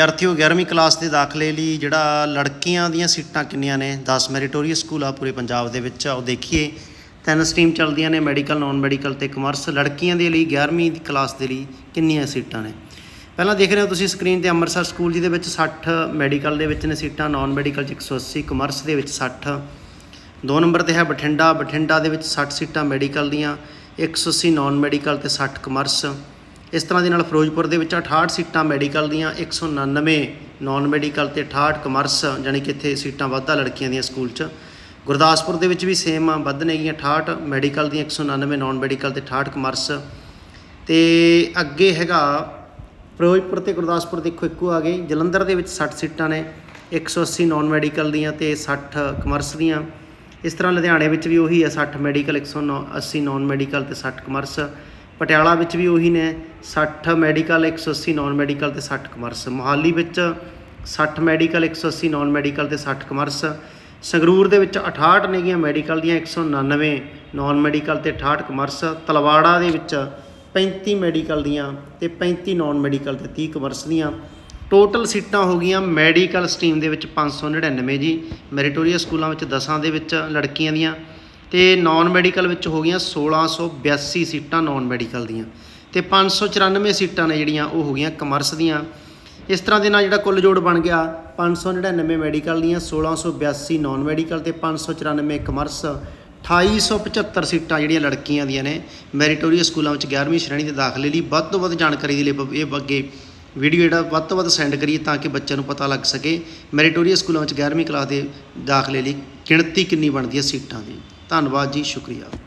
ਵਿਦਿਆਰਥੀਓ 11ਵੀਂ class ਦੇ ਦਾਖਲੇ ਲਈ ਜਿਹੜਾ ਲੜਕੀਆਂ ਦੀਆਂ ਸੀਟਾਂ ਕਿੰਨੀਆਂ ਨੇ? 10 ਮੈਰੀਟੋਰੀਅਸ ਸਕੂਲ ਆ ਪੂਰੇ ਪੰਜਾਬ ਦੇ ਵਿੱਚ। ਉਹ ਦੇਖੀਏ। ਤਿੰਨ ਸਟਰੀਮ ਚੱਲਦੀਆਂ ਨੇ, ਮੈਡੀਕਲ ਨਾਨ ਮੈਡੀਕਲ ਤੇ ਕਮਰਸ ਲੜਕੀਆਂ ਦੇ ਲਈ 11ਵੀਂ ਕਲਾਸ ਦੇ ਲਈ ਕਿੰਨੀਆਂ ਸੀਟਾਂ ਨੇ? ਪਹਿਲਾਂ ਦੇਖ ਰਹੇ ਹੋ ਤੁਸੀਂ ਸਕਰੀਨ ਤੇ ਅੰਮ੍ਰਿਤਸਰ ਸਕੂਲ ਜਿਹਦੇ ਵਿੱਚ 60 ਮੈਡੀਕਲ ਦੇ ਵਿੱਚ ਨੇ ਸੀਟਾਂ ਨਾਨ ਮੈਡੀਕਲ 'ਚ 180 ਕਮਰਸ ਦੇ ਵਿੱਚ 60 ਦੋ ਨੰਬਰ ਤੇ ਹੈ ਬਠਿੰਡਾ। ਬਠਿੰਡਾ ਦੇ ਵਿੱਚ 60 ਸੀਟਾਂ ਮੈਡੀਕਲ ਦੀਆਂ 180 ਨਾਨ ਮੈਡੀਕਲ ਤੇ 60 ਕਮਰਸ ਇਸ ਤਰ੍ਹਾਂ ਦੇ ਨਾਲ ਫਿਰੋਜ਼ਪੁਰ ਦੇ ਵਿੱਚ 68 ਸੀਟਾਂ ਮੈਡੀਕਲ ਦੀਆਂ 199 ਨਾਨ ਮੈਡੀਕਲ ਤੇ 68 ਕਮਰਸ ਯਾਨੀ ਕਿ ਇੱਥੇ ਸੀਟਾਂ ਵਾਧਾ ਲੜਕੀਆਂ ਦੀਆਂ ਸਕੂਲ 'ਚ। ਗੁਰਦਾਸਪੁਰ ਦੇ ਵਿੱਚ ਵੀ ਸੇਮ ਆ ਵੱਧ ਨੇਗੀਆਂ 68 ਮੈਡੀਕਲ ਦੀਆਂ 199 ਨਾਨ ਮੈਡੀਕਲ ਤੇ 68 ਕਮਰਸ ਤੇ ਅੱਗੇ ਹੈਗਾ, ਫਿਰੋਜ਼ਪੁਰ ਤੇ ਗੁਰਦਾਸਪੁਰ ਦੇਖੋ ਇੱਕੋ ਆ ਗਏ। ਜਲੰਧਰ ਦੇ ਵਿੱਚ 60 ਸੀਟਾਂ ਨੇ 180 ਨਾਨ ਮੈਡੀਕਲ ਦੀਆਂ ਤੇ 60 ਕਮਰਸ ਦੀਆਂ। ਇਸ ਤਰ੍ਹਾਂ ਲੁਧਿਆਣੇ ਵਿੱਚ ਵੀ ਉਹੀ ਆ 60 ਮੈਡੀਕਲ 180 ਨਾਨ ਮੈਡੀਕਲ ਤੇ 60 ਕਮਰਸ ਪਟਿਆਲਾ ਵਿੱਚ ਵੀ ਉਹੀ ਨੇ 60 ਮੈਡੀਕਲ 180 ਨਾਨ ਮੈਡੀਕਲ ਤੇ 60 ਕਮਰਸ ਮੋਹਾਲੀ ਵਿੱਚ 60 ਮੈਡੀਕਲ 180 ਨਾਨ ਮੈਡੀਕਲ ਤੇ 60 ਕਮਰਸ ਸੰਗਰੂਰ ਦੇ ਵਿੱਚ 68 ਨੇਗੀਆਂ ਮੈਡੀਕਲ ਦੀਆਂ 199 ਨਾਨ ਮੈਡੀਕਲ ਤੇ 68 ਕਮਰਸ ਤਲਵਾੜਾ ਦੇ ਵਿੱਚ 35 ਮੈਡੀਕਲ ਦੀਆਂ ਤੇ 35 ਨਾਨ ਮੈਡੀਕਲ ਤੇ 30 ਕਮਰਸ ਦੀਆਂ। ਟੋਟਲ ਸੀਟਾਂ ਹੋ ਗਈਆਂ ਮੈਡੀਕਲ ਸਟਰੀਮ ਦੇ ਵਿੱਚ 599 ਜੀ। ਮੈਰੀਟੋਰੀਅਸ ਸਕੂਲਾਂ ਵਿੱਚ 10 ਦੇ ਵਿੱਚ ਲੜਕੀਆਂ ਦੀਆਂ। ਤੇ ਨਾਨ ਮੈਡੀਕਲ ਵਿੱਚ ਹੋ ਗਈਆਂ 1682 ਸੀਟਾਂ ਨਾਨ ਮੈਡੀਕਲ ਦੀਆਂ ਤੇ 594 ਸੀਟਾਂ ਨੇ ਜਿਹੜੀਆਂ ਉਹ ਹੋ ਗਈਆਂ ਕਮਰਸ ਦੀਆਂ। ਇਸ ਤਰ੍ਹਾਂ ਦੇ ਨਾਲ ਜਿਹੜਾ ਕੁੱਲ ਜੋੜ ਬਣ ਗਿਆ 599 ਮੈਡੀਕਲ ਦੀਆਂ 1682 ਨਾਨ ਮੈਡੀਕਲ ਤੇ 594 ਕਮਰਸ 2875 ਸੀਟਾਂ ਜਿਹੜੀਆਂ ਲੜਕੀਆਂ ਦੀਆਂ ਨੇ ਮੈਰੀਟੋਰੀਅਸ ਸਕੂਲਾਂ ਵਿੱਚ 11ਵੀਂ ਸ਼੍ਰੇਣੀ ਦੇ ਦਾਖਲੇ ਲਈ। ਵੱਧ ਤੋਂ ਵੱਧ ਜਾਣਕਾਰੀ ਦੇ ਲਈ ਬ- ਇਹ ਅੱਗੇ ਵੀਡੀਓ ਜਿਹੜਾ ਵੱਧ ਤੋਂ ਵੱਧ ਸੈਂਡ ਕਰੀਏ ਤਾਂ ਕਿ ਬੱਚਿਆਂ ਨੂੰ ਪਤਾ ਲੱਗ ਸਕੇ। ਮੈਰੀਟੋਰੀਅਸ ਸਕੂਲਾਂ ਵਿੱਚ 11ਵੀਂ ਕਲਾਸ ਦੇ ਦਾਖਲੇ ਲਈ ਗਿਣਤੀ ਕਿੰਨੀ ਬਣਦੀ ਹੈ ਸੀਟਾਂ ਦੀ। ਧੰਨਵਾਦ ਜੀ ਸ਼ੁਕਰੀਆ।